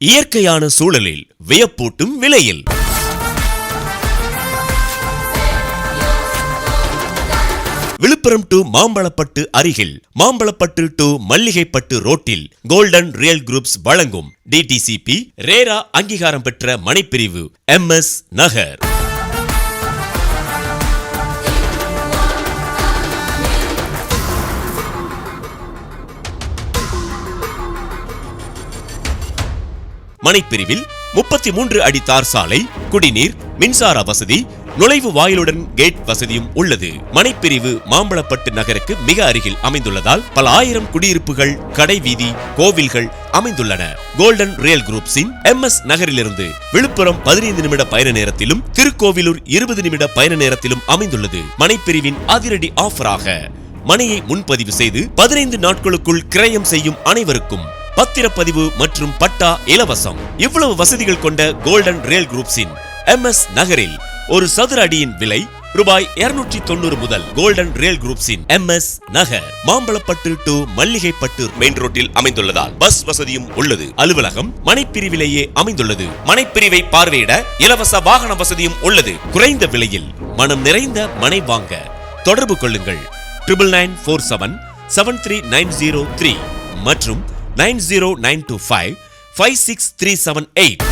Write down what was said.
இயற்கையான சூழலில் வியப்பூட்டும் விலையில். விழுப்புரம் டு மாம்பழப்பட்டு அருகில் மாம்பழப்பட்டு டு மல்லிகைப்பட்டு ரோட்டில் கோல்டன் ரியல் குரூப்ஸ் வழங்கும் டிடிசிபி ரேரா அங்கீகாரம் பெற்ற மனைப்பிரிவு எம் எஸ் நகர். மனைப்பிரிவில் முப்பத்தி மூன்று அடி தார் சாலை குடிநீர் மின்சார வசதி நுழைவு வாயிலுடன் கேட் வசதியும் உள்ளது. மனைப்பிரிவு மாம்பழப்பட்டு நகருக்கு மிக அருகில் அமைந்துள்ளதால் பல ஆயிரம் குடியிருப்புகள் கடை வீதி கோவில்கள் அமைந்துள்ளன. கோல்டன் ரியல் குரூப்ஸின் எம் எஸ் நகரிலிருந்து விழுப்புரம் பதினைந்து நிமிட பயண நேரத்திலும் திருக்கோவிலூர் இருபது நிமிட பயண நேரத்திலும் அமைந்துள்ளது. மனைப்பிரிவின் அதிரடி ஆஃபராக மனையை முன்பதிவு செய்து பதினைந்து நாட்களுக்குள் கிரயம் செய்யும் அனைவருக்கும் பத்திரப்பதிவு மற்றும் பட்டா இலவசம். இவ்வளவு வசதிகள் கொண்ட கோல்டன் ரியல் குரூப்ஸின் எம் எஸ் நகரில் ஒரு சதுர அடியின் விலை ரூபாய் 290 தொண்ணூறு முதல் கோல்டன் ரியல் குரூப்ஸின் எம் எஸ் நகர் மாம்பழப்பட்டு டு மல்லிகைப்பட்டு மெயின் ரோட்டில் அமைந்துள்ளதால் பஸ் வசதியும் உள்ளது. அலுவலகம் மனைப்பிரிவிலேயே அமைந்துள்ளது. மனைப்பிரிவை பார்வையிட இலவச வாகன வசதியும் உள்ளது. குறைந்த விலையில் மனம் நிறைந்த மனை வாங்க தொடர்பு கொள்ளுங்கள். Triple nine four seven seven three nine zero three மற்றும் nine zero nine two five five six three seven eight